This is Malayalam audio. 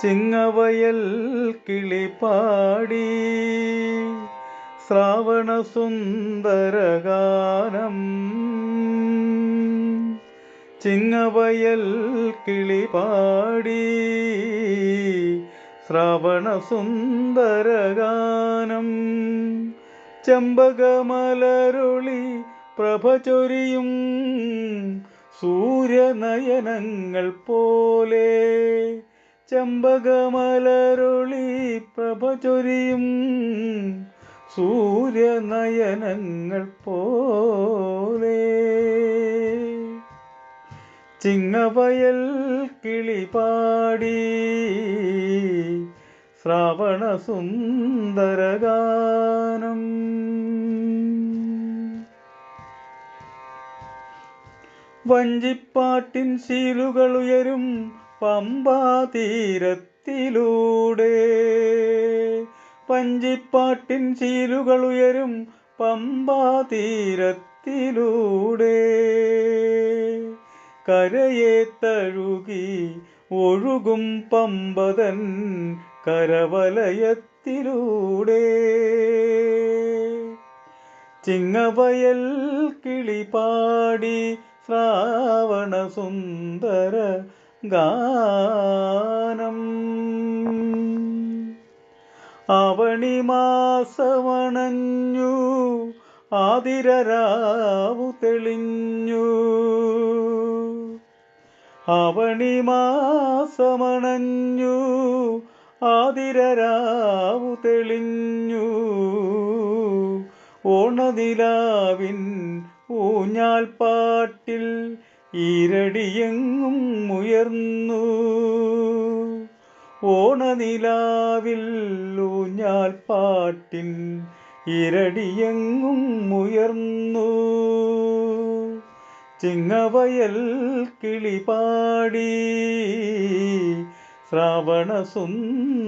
ചിങ്ങവയൽ കിളിപ്പാടി ശ്രാവണ സുന്ദരഗാനം ചിങ്ങവയൽ കിളിപ്പാടി ശ്രാവണ സുന്ദരഗാനം ചെമ്പകമലരുളി പ്രഭ ചൊരിയും സൂര്യനയനങ്ങൾ പോലെ ചെമ്പകമലരുളി പ്രഭ ചൊരിയും സൂര്യനയനങ്ങൾ പോലെ. ചിങ്ങവയൽ കിളിപാടി ശ്രാവണ സുന്ദരഗാനം വഞ്ചിപ്പാട്ടിൻ ശീലുകൾ ഉയരും പമ്പാ പഞ്ചിപ്പാട്ടിൻ ഉയരും പമ്പാതീരത്തിലൂടെ. കരയെ തഴുകി ഒഴുകും പമ്പതൻ കരവലയത്തിലൂടെ. ചിങ്ങവയൽ കിളിപാടി ശ്രാവണ സുന്ദര ഗാനം. അവണി മാസമണഞ്ഞു ആതിരരാവു തെളിഞ്ഞു. അവണി മാസമണഞ്ഞു ആതിരരാവു തെളിഞ്ഞു. ഓണനിലാവിൻ ഊഞ്ഞാൽ പാട്ടിൽ ഈരടിയെങ്ങും ഉയർന്നു. ഓണനിലാവിൽ ഊഞ്ഞാൽ പാട്ടിൻ ഇരടിയെങ്ങും ഉയർന്നു. ചിങ്ങവയൽ കിളിപാടി ശ്രാവണ സുന്ദരഗാനം